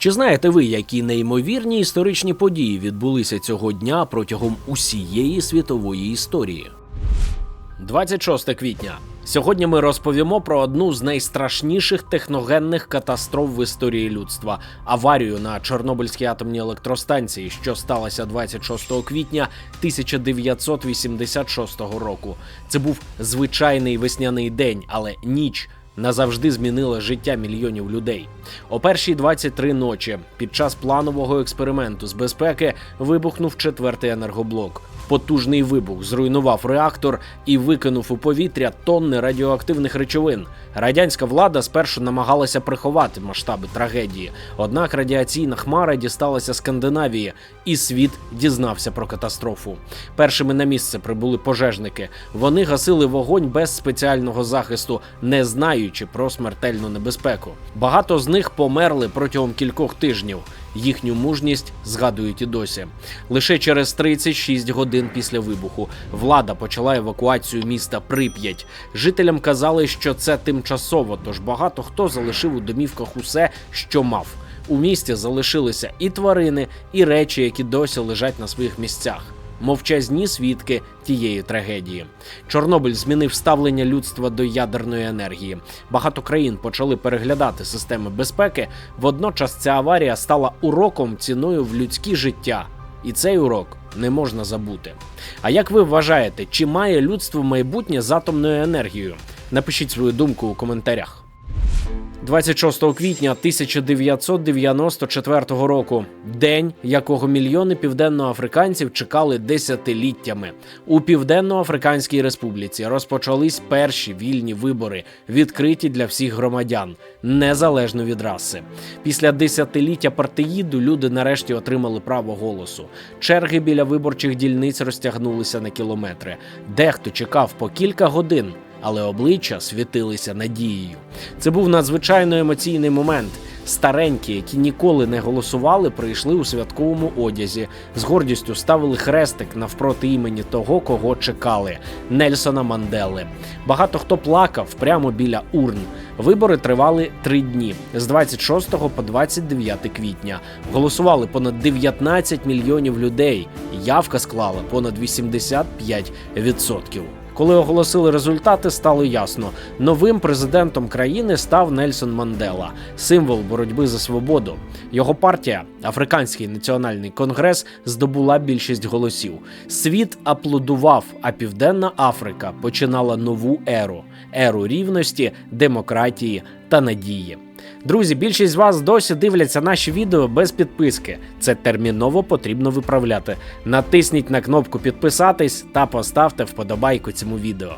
Чи знаєте ви, які неймовірні історичні події відбулися цього дня протягом усієї світової історії? 26 квітня. Сьогодні ми розповімо про одну з найстрашніших техногенних катастроф в історії людства аварію на Чорнобильській атомній електростанції, що сталося 26 квітня 1986 року. Це був звичайний весняний день, але ніч. Назавжди змінила життя мільйонів людей. О першій 23 ночі під час планового експерименту з безпеки вибухнув четвертий енергоблок. Потужний вибух зруйнував реактор і викинув у повітря тонни радіоактивних речовин. Радянська влада спершу намагалася приховати масштаби трагедії. Однак радіаційна хмара дісталася Скандинавії, і світ дізнався про катастрофу. Першими на місце прибули пожежники. Вони гасили вогонь без спеціального захисту, не знаючи про смертельну небезпеку. Багато з них померли протягом кількох тижнів. Їхню мужність згадують і досі. Лише через 36 годин після вибуху влада почала евакуацію міста Прип'ять. Жителям казали, що це тимчасово, тож багато хто залишив у домівках усе, що мав. У місті залишилися і тварини, і речі, які досі лежать на своїх місцях. Мовчазні свідки тієї трагедії. Чорнобиль змінив ставлення людства до ядерної енергії. Багато країн почали переглядати системи безпеки. Водночас ця аварія стала уроком ціною в людське життя, і цей урок не можна забути. А як ви вважаєте, чи має людство майбутнє з атомною енергією? Напишіть свою думку у коментарях. 26 квітня 1994 року, день, якого мільйони південноафриканців чекали десятиліттями. У Південно-Африканській Республіці розпочались перші вільні вибори, відкриті для всіх громадян, незалежно від раси. Після десятиліття партеїду люди нарешті отримали право голосу. Черги біля виборчих дільниць розтягнулися на кілометри. Дехто чекав по кілька годин але обличчя світилися надією. Це був надзвичайно емоційний момент. Старенькі, які ніколи не голосували, прийшли у святковому одязі, з гордістю ставили хрестик навпроти імені того, кого чекали Нельсона Мандели. Багато хто плакав прямо біля урн. Вибори тривали три дні з 26 по 29 квітня. Голосували понад 19 мільйонів людей. Явка склала понад 85%. Коли оголосили результати, стало ясно: новим президентом країни став Нельсон Мандела, символ боротьби за свободу. Його партія, Африканський національний конгрес, здобула більшість голосів. Світ аплодував, а Південна Африка починала нову еру еру рівності, демократії та надії. Друзі, більшість з вас досі дивляться наші відео без підписки. Це терміново потрібно виправляти. Натисніть на кнопку підписатись та поставте вподобайку цьому відео.